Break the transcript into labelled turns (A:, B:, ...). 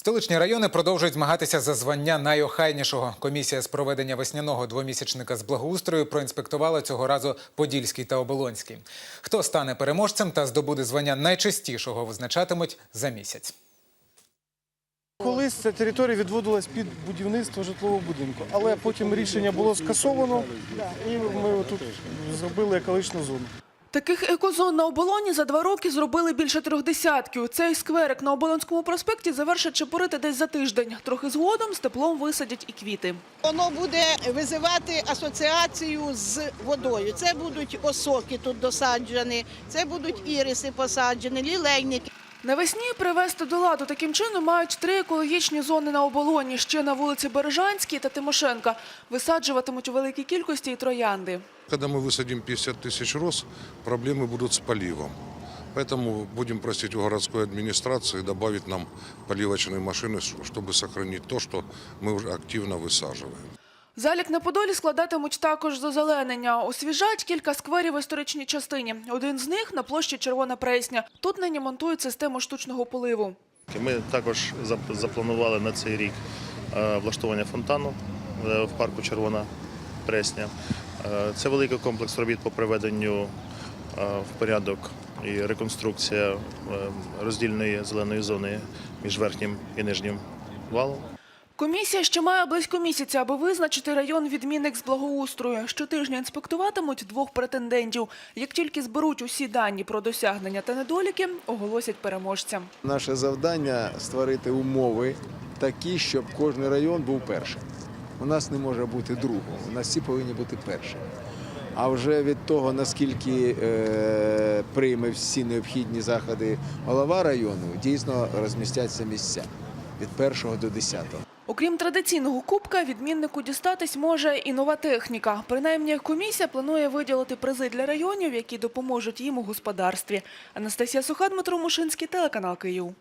A: Столичні райони продовжують змагатися за звання найохайнішого. Комісія з проведення весняного двомісячника з благоустрою проінспектувала цього разу Подільський та Оболонський. Хто стане переможцем та здобуде звання найчастішого, визначатимуть за місяць.
B: Колись ця територія відводилась під будівництво житлового будинку, але потім рішення було скасовано, і ми тут зробили екологічну зону.
C: Таких екозон на оболоні за два роки зробили більше трьох десятків. Цей скверик на Оболонському проспекті завершать чепурити десь за тиждень. Трохи згодом з теплом висадять і квіти.
D: Воно буде визивати асоціацію з водою. Це будуть осоки тут досаджені, це будуть іриси посаджені, лілейники.
C: Навесні привести до ладу таким чином мають три екологічні зони на оболоні. Ще на вулиці Бережанській та Тимошенка. Висаджуватимуть у великій кількості і троянди.
E: Когда мы высадим 50 тысяч роз, проблемы будут с поливом. Поэтому будем просить у городской администрации добавить нам поливочные машины, чтобы сохранить то, что мы уже активно высаживаем.
C: Залік на Подолі складатимуть також з озеленення. Освіжать кілька скверів в історичній частині. Один з них на площі Червона Пресня. Тут нині монтують систему штучного поливу.
F: Ми також запланували на цей рік е, влаштування фонтану е, в парку Червона Пресня. Е, Це великий комплекс робіт по приведенню в порядок і реконструкція роздільної зеленої зони між верхнім і нижнім валом.
C: Комісія ще має близько місяця, аби визначити район відмінник з благоустрою. Щотижня інспектуватимуть двох претендентів. Як тільки зберуть усі дані про досягнення та недоліки, оголосять переможця.
G: Наше завдання створити умови такі, щоб кожен район був першим. У нас не може бути другого, у нас всі повинні бути першими. А вже від того, наскільки е, прийме всі необхідні заходи голова району, дійсно розмістяться місця від першого до десятого.
C: Окрім традиційного кубка, відміннику дістатись може і нова техніка. Принаймні, комісія планує виділити призи для районів, які допоможуть їм у господарстві. Анастасія Суха, Дмитро Мушинський, телеканал Київ.